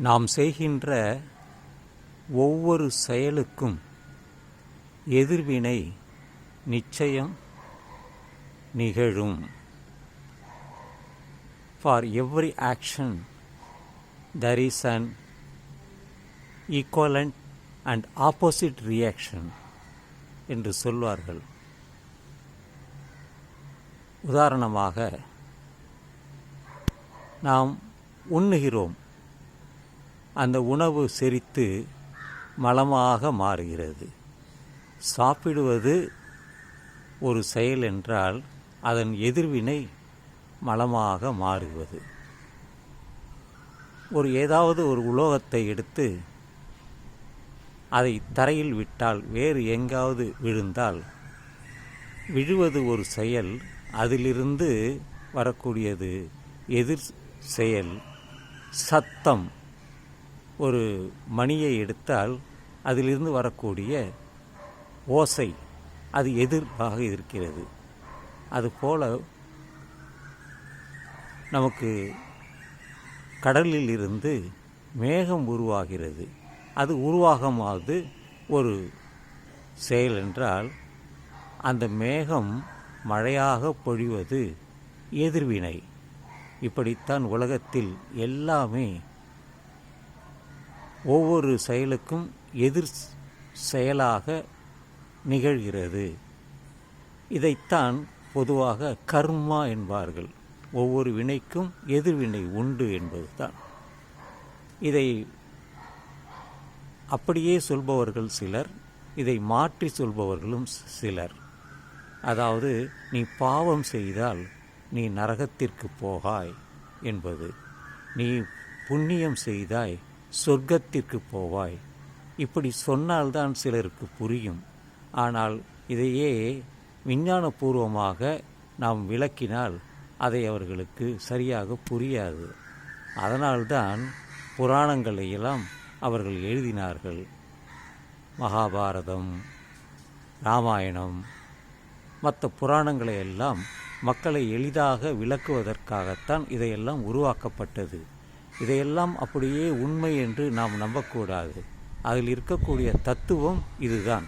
நாம் செய்கின்ற ஒவ்வொரு செயலுக்கும் எதிர்வினை நிச்சயம் நிகழும். For every action there is an equivalent and opposite reaction என்று சொல்வார்கள். உதாரணமாக நாம் உண்ணுகிறோம். அந்த உணவு செரித்து மலமாக மாறுகிறது. சாப்பிடுவது ஒரு செயல் என்றால் அதன் எதிர்வினை மலமாக மாறுவது. ஒரு ஏதாவது ஒரு உலோகத்தை எடுத்து அதை தரையில் விட்டால் வேறு எங்காவது விழுந்தால் விழுவது ஒரு செயல் அதிலிருந்து வரக்கூடியது எதிர் செயல் சத்தம். ஒரு மணியை எடுத்தால் அதிலிருந்து வரக்கூடிய ஓசை அது எதிர்ப்பாக இருக்கிறது. அதுபோல நமக்கு கடலில் இருந்து மேகம் உருவாகிறது. அது உருவாகமாவது ஒரு செயல் என்றால் அந்த மேகம் மழையாக பொழிவது எதிர்வினை. இப்படித்தான் உலகத்தில் எல்லாமே ஒவ்வொரு செயலுக்கும் எதிர் செயலாக நிகழ்கிறது. இதைத்தான் பொதுவாக கர்மா என்பார்கள். ஒவ்வொரு வினைக்கும் எதிர்வினை உண்டு என்பதுதான். இதை அப்படியே சொல்பவர்கள் சிலர் இதை மாற்றி சொல்பவர்களும் சிலர். அதாவது நீ பாவம் செய்தால் நீ நரகத்திற்கு போகாய் என்பது. நீ புண்ணியம் செய்தாய் சொர்க்கத்திற்கு போவாய். இப்படி சொன்னால்தான் சிலருக்கு புரியும். ஆனால் இதையே விஞ்ஞானபூர்வமாக நாம் விளக்கினால் அதை அவர்களுக்கு சரியாக புரியாது. அதனால்தான் புராணங்களை எல்லாம் அவர்கள் எழுதினார்கள். மகாபாரதம் ராமாயணம் மற்ற புராணங்களை எல்லாம் மக்களை எளிதாக விளக்குவதற்காகத்தான் இதையெல்லாம் உருவாக்கப்பட்டது. இதையெல்லாம் அப்படியே உண்மை என்று நாம் நம்பக்கூடாது. அதில் இருக்கக்கூடிய தத்துவம் இதுதான்.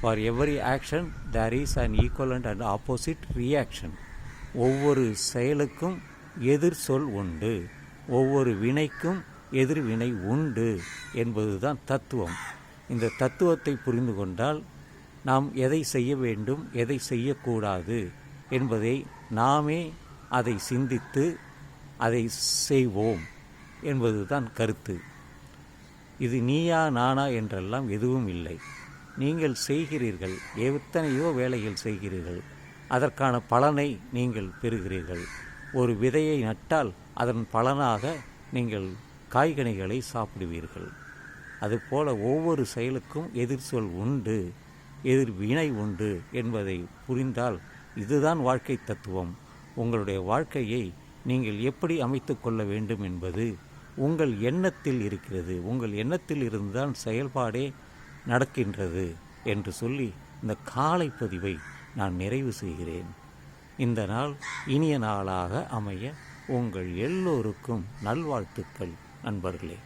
For every action there is an equivalent and opposite reaction ஒவ்வொரு செயலுக்கும் எதிர் சொல் உண்டு. ஒவ்வொரு வினைக்கும் எதிர்வினை உண்டு என்பதுதான் தத்துவம். இந்த தத்துவத்தை புரிந்து கொண்டால் நாம் எதை செய்ய வேண்டும் எதை செய்யக்கூடாது என்பதை நாமே அதை சிந்தித்து அதை செய்வோம். என்பதுதான் கருத்து. இது நீயா நானா என்றெல்லாம் எதுவும் இல்லை. நீங்கள் செய்கிறீர்கள் எத்தனையோ வேலைகள் செய்கிறீர்கள் அதற்கான பலனை நீங்கள் பெறுகிறீர்கள். ஒரு விதையை நட்டால் அதன் பலனாக நீங்கள் காய்கனிகளை சாப்பிடுவீர்கள். அதுபோல ஒவ்வொரு செயலுக்கும் எதிர் சொல் உண்டு எதிர் வினை உண்டு என்பதை புரிந்தால் இதுதான் வாழ்க்கை தத்துவம். உங்களுடைய வாழ்க்கையை நீங்கள் எப்படி அமைத்து கொள்ள வேண்டும் என்பது உங்கள் எண்ணத்தில் இருக்கிறது. உங்கள் எண்ணத்தில் இருந்துதான் செயல்பாடே நடக்கின்றது என்று சொல்லி இந்த காலை பதிவை நான் நிறைவு செய்கிறேன். இந்த நாள் இனிய நாளாக அமைய உங்கள் எல்லோருக்கும் நல்வாழ்த்துக்கள் நண்பர்களே.